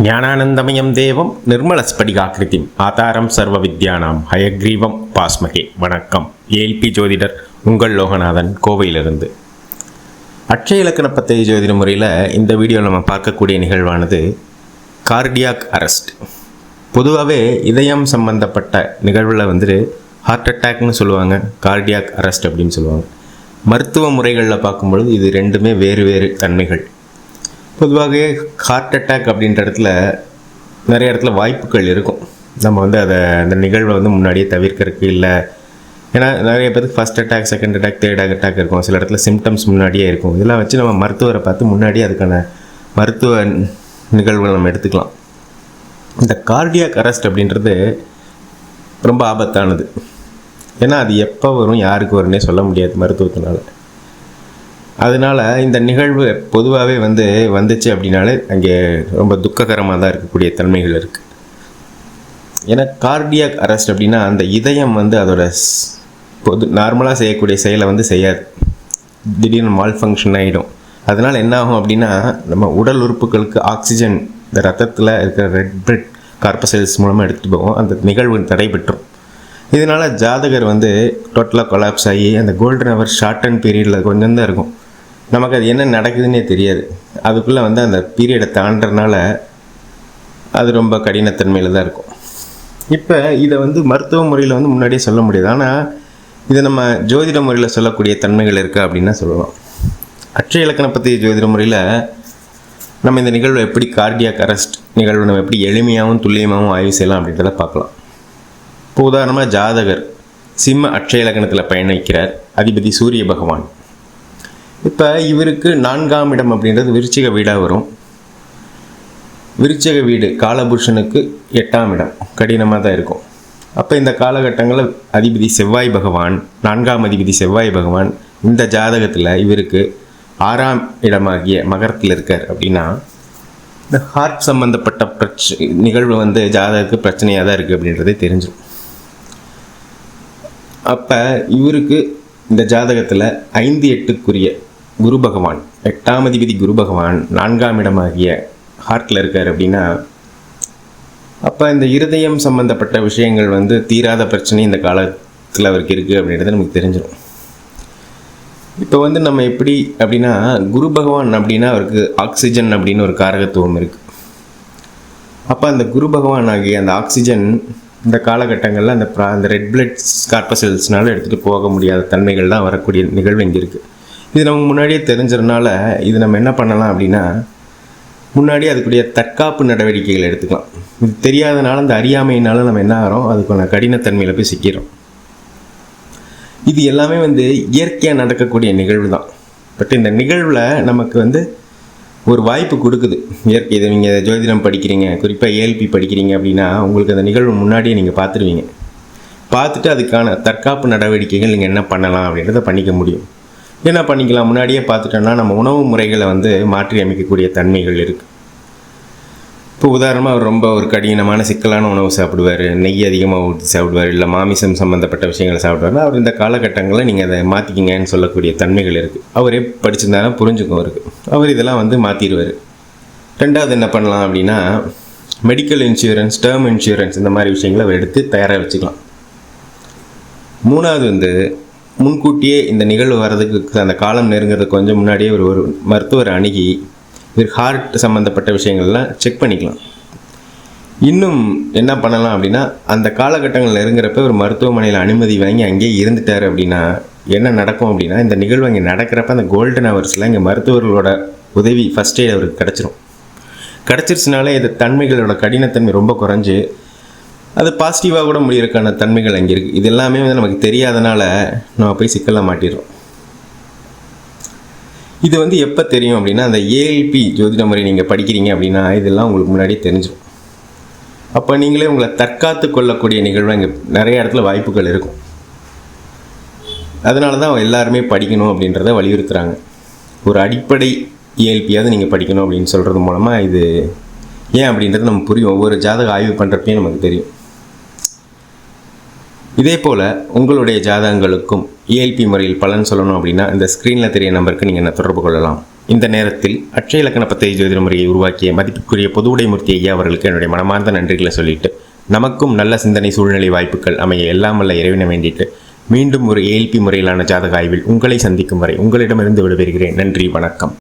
ஞானானந்தமயம் தேவம் நிர்மலஸ்படிகாக்கிருதிம் ஆதாரம் சர்வ வித்யானாம் ஹயக்ரீவம் பாஸ்மகே. வணக்கம். ஏல்பி ஜோதிடர் உங்கள் லோகநாதன் கோவையிலிருந்து. அட்சய இலக்கண பத்ததி ஜோதிட முறையில் இந்த வீடியோவில் நம்ம பார்க்கக்கூடிய நிகழ்வானது கார்டியாக் அரெஸ்ட். பொதுவாகவே இதயம் சம்பந்தப்பட்ட நிகழ்வில் வந்துட்டு ஹார்ட் அட்டாக்னு சொல்லுவாங்க. கார்டியாக் அரெஸ்ட் அப்படின்னு சொல்லுவாங்க. மருத்துவ முறைகளில் பார்க்கும்பொழுது இது ரெண்டுமே வேறு வேறு தன்மைகள். பொதுவாகவே ஹார்ட் அட்டாக் அப்படின்ற இடத்துல நிறைய இடத்துல வாய்ப்புகள் இருக்கும். நம்ம வந்து அதை அந்த நிகழ்வை வந்து முன்னாடியே தவிர்க்கறதுக்கு இல்லை. ஏன்னா நிறைய பேருக்கு first attack second attack third attack இருக்கும். சில இடத்துல சிம்டம்ஸ் முன்னாடியே இருக்கும். இதெல்லாம் வச்சு நம்ம மருத்துவரை பார்த்து முன்னாடியே அதுக்கான மருத்துவ நிகழ்வுகளை நம்ம எடுத்துக்கலாம். இந்த கார்டியாக் அரெஸ்ட் அப்படின்றது ரொம்ப ஆபத்தானது. ஏன்னா அது எப்போ வரும் யாருக்கு வரும்னே சொல்ல முடியாது மருத்துவத்தினால. அதனால் இந்த நிகழ்வு பொதுவாகவே வந்து வந்துச்சு அப்படின்னாலே அங்கே ரொம்ப துக்ககரமாக தான் இருக்கக்கூடிய தன்மைகள் இருக்குது ஏன்னா கார்டியாக் அரெஸ்ட் அப்படின்னா அந்த இதயம் வந்து அதோட ஸ்- பொது நார்மலாக செய்யக்கூடிய செயலை வந்து செய்யாது. திடீர்னு மால் ஃபங்க்ஷன் ஆகிடும் அதனால் என்ன ஆகும் அப்படின்னா நம்ம உடல் உறுப்புகளுக்கு ஆக்சிஜன் இந்த ரத்தத்தில் இருக்கிற ரெட் பிளட் கார்பசெல்ஸ் மூலமாக எடுத்துகிட்டு போவோம் அந்த நிகழ்வு நடைபெற்றும் இதனால் ஜாதகர் வந்து டோட்டலாக கொலாப்ஸ் ஆகி அந்த கோல்டன் ஹவர் ஷார்ட் அண்ட் பீரியடில் கொஞ்சம் தான் இருக்கும். நமக்கு அது என்ன நடக்குதுன்னே தெரியாது. அதுக்குள்ளே வந்து அந்த பீரியடை தாண்டறனால அது ரொம்ப கடினத்தன்மையில் தான் இருக்கும். இப்போ இதை வந்து மருத்துவ முறையில் வந்து முன்னாடியே சொல்ல முடியாது. ஆனால் இதை நம்ம ஜோதிட முறையில் சொல்லக்கூடிய தன்மைகள் இருக்குது அப்படின்னா சொல்லலாம் அற்ற இலக்கண பற்றி ஜோதிட முறையில் நம்ம இந்த நிகழ்வை எப்படி கார்டியாக் அரெஸ்ட் நிகழ்வு நம்ம எப்படி எளிமையாகவும் துல்லியமாகவும் ஆய்வு செய்யலாம் அப்படின்றத பார்க்கலாம். இப்போ உதாரணமாக ஜாதகர் சிம்ம அட்சய இலக்கணத்தில் பயணிக்கிறார். அதிபதி சூரிய பகவான். இப்போ இவருக்கு நான்காம் இடம் அப்படின்றது விருச்சிக வீடாக வரும். விருச்சிக வீடு காலபுருஷனுக்கு எட்டாம் இடம். கடினமாக தான் இருக்கும். அப்போ இந்த காலகட்டங்களில் அதிபதி செவ்வாய் பகவான் நான்காம் அதிபதி செவ்வாய் பகவான் இந்த ஜாதகத்தில் இவருக்கு ஆறாம் இடமாகிய மகரத்தில் இருக்கார் அப்படின்னா இந்த ஹார்ட் சம்மந்தப்பட்ட பிரச்ச நிகழ்வு வந்து ஜாதகத்துக்கு பிரச்சனையாக தான் இருக்குது அப்படின்றதே தெரிஞ்சிடும் அப்போ இவருக்கு இந்த ஜாதகத்தில் ஐந்து எட்டுக்குரிய குரு பகவான் எட்டாம் அதிபதி குரு பகவான் நான்காம் இடமாகிய ஹார்ட்டில் இருக்கார் அப்படின்னா அப்போ இந்த இருதயம் சம்பந்தப்பட்ட விஷயங்கள் வந்து தீராத பிரச்சனை இந்த காலத்தில் அவருக்கு இருக்குது அப்படின்றது நமக்கு தெரிஞ்சிடும் இப்போ வந்து நம்ம எப்படி அப்படின்னா குரு பகவான் அப்படின்னா அவருக்கு ஆக்சிஜன் அப்படின்னு ஒரு காரகத்துவம் இருக்குது அப்போ அந்த குரு பகவான் ஆகிய அந்த ஆக்சிஜன் இந்த காலகட்டங்களில் அந்த ப்ரா- அந்த ரெட் பிளட் கார்பசல்ஸ்னால எடுத்துகிட்டு போக முடியாத தன்மைகள் தான் வரக்கூடிய நிகழ்வு இங்கே இருக்குது இது நமக்கு முன்னாடியே தெரிஞ்சதுனால இது நம்ம என்ன பண்ணலாம் அப்படின்னா முன்னாடி அதுக்குரிய தற்காப்பு நடவடிக்கைகள் எடுத்துக்கலாம். இது தெரியாதனால அந்த அறியாமையினால நம்ம என்ன ஆகிறோம்? அதுக்கான கடினத்தன்மையில் போய் சிக்கிறோம். இது எல்லாமே வந்து இயற்கையாக நடக்கக்கூடிய நிகழ்வு தான். பட் இந்த நிகழ்வில் நமக்கு வந்து ஒரு வாய்ப்பு கொடுக்குது. இயற்கை இதை நீங்கள் ஜோதிடம் படிக்கிறீங்க குறிப்பாக ஏஎல்பி படிக்கிறீங்க அப்படின்னா உங்களுக்கு அந்த நிகழ்வு முன்னாடியே நீங்கள் பார்த்துருவீங்க. பார்த்துட்டு அதுக்கான தற்காப்பு நடவடிக்கைகள் நீங்கள் என்ன பண்ணலாம் அப்படின்றத பண்ணிக்க முடியும். என்ன பண்ணிக்கலாம்? முன்னாடியே பார்த்துட்டோன்னா நம்ம உணவு முறைகளை வந்து மாற்றி அமைக்கக்கூடிய தன்மைகள் இருக்குது இப்போ உதாரணமாக அவர் ரொம்ப ஒரு கடினமான சிக்கலான உணவு சாப்பிடுவார். நெய் அதிகமாக ஊற்றி சாப்பிடுவார் இல்லை மாமிசம் சம்மந்தப்பட்ட விஷயங்களை சாப்பிடுவார். அவர் இந்த காலகட்டங்களில் நீங்கள் அதை மாற்றிக்கிங்கன்னு சொல்லக்கூடிய தன்மைகள் இருக்குது அவரே படிச்சிருந்தாலும் புரிஞ்சுக்கும் அவருக்கு. அவர் இதெல்லாம் வந்து மாற்றிடுவார் ரெண்டாவது என்ன பண்ணலாம் அப்படின்னா மெடிக்கல் இன்சூரன்ஸ் டேர்ம் இன்சூரன்ஸ் இந்த மாதிரி விஷயங்களை அவர் எடுத்து தயாராக வச்சுக்கலாம். மூணாவது வந்து முன்கூட்டியே இந்த நிகழ்வு வர்றதுக்கு அந்த காலம் நெருங்கிறதுக்கு கொஞ்சம் முன்னாடியே ஒரு ஒரு மருத்துவரை அணுகி இவர் ஹார்ட் சம்மந்தப்பட்ட விஷயங்கள்லாம் செக் பண்ணிக்கலாம். இன்னும் என்ன பண்ணலாம் அப்படின்னா அந்த காலகட்டங்கள் நெருங்குறப்ப ஒரு மருத்துவமனையில் அனுமதி வாங்கி அங்கேயே இருந்துட்டார் அப்படின்னா என்ன நடக்கும் அப்படின்னா இந்த நிகழ்வு அங்கே நடக்கிறப்ப அந்த கோல்டன் ஹவர்ஸில் இங்கே மருத்துவர்களோட உதவி ஃபஸ்ட் எய்ட் அவருக்கு கிடச்சிரும். கிடச்சிருச்சுனாலே இது தன்மைகளோட கடினத்தன்மை ரொம்ப குறைஞ்சு அது பாசிட்டிவாக கூட முடியறதுக்கான தன்மைகள் அங்கே இருக்குது இது எல்லாமே வந்து நமக்கு தெரியாதனால நம்ம போய் சிக்கலாக மாட்டிடுறோம். இது வந்து எப்போ தெரியும் அப்படின்னா அந்த ஏஎல்பி ஜோதிட முறை நீங்கள் படிக்கிறீங்க அப்படின்னா இதெல்லாம் உங்களுக்கு முன்னாடியே தெரிஞ்சிடும் அப்போ நீங்களே உங்களை தற்காத்து கொள்ளக்கூடிய நிகழ்வு இங்கே நிறைய இடத்துல வாய்ப்புகள் இருக்கும். அதனால தான் எல்லாருமே படிக்கணும் அப்படின்றத வலியுறுத்துகிறாங்க ஒரு அடிப்படை இயல்பியாவது நீங்கள் படிக்கணும் அப்படின்னு சொல்கிறது மூலமாக இது ஏன் அப்படின்றது நம்ம புரியும். ஒவ்வொரு ஜாதக ஆய்வு பண்ணுறப்பையும் நமக்கு தெரியும். இதே போல் உங்களுடைய ஜாதகங்களுக்கும் இஎல்பி முறையில் பலன் சொல்லணும் அப்படின்னா இந்த ஸ்க்ரீனில் தெரிய நம்பருக்கு நீங்கள் என்ன தொடர்பு கொள்ளலாம். இந்த நேரத்தில் அட்சய இலக்கண பத்திரிகை ஜோதிட முறையை உருவாக்கிய மதிப்புக்குரிய பொதுவுடைமூர்த்தி ஐயா அவர்களுக்கு என்னுடைய மனமார்ந்த நன்றிகளை சொல்லிட்டு நமக்கும் நல்ல சிந்தனை சூழ்நிலை வாய்ப்புகள் அமைய எல்லாம் வல்ல இறைவனை வேண்டிட்டு மீண்டும் ஒரு ஏஎல்பி முறையிலான ஜாதக ஆய்வில் உங்களை சந்திக்கும் வரை உங்களிடமிருந்து விடைபெறுகிறேன். நன்றி வணக்கம்.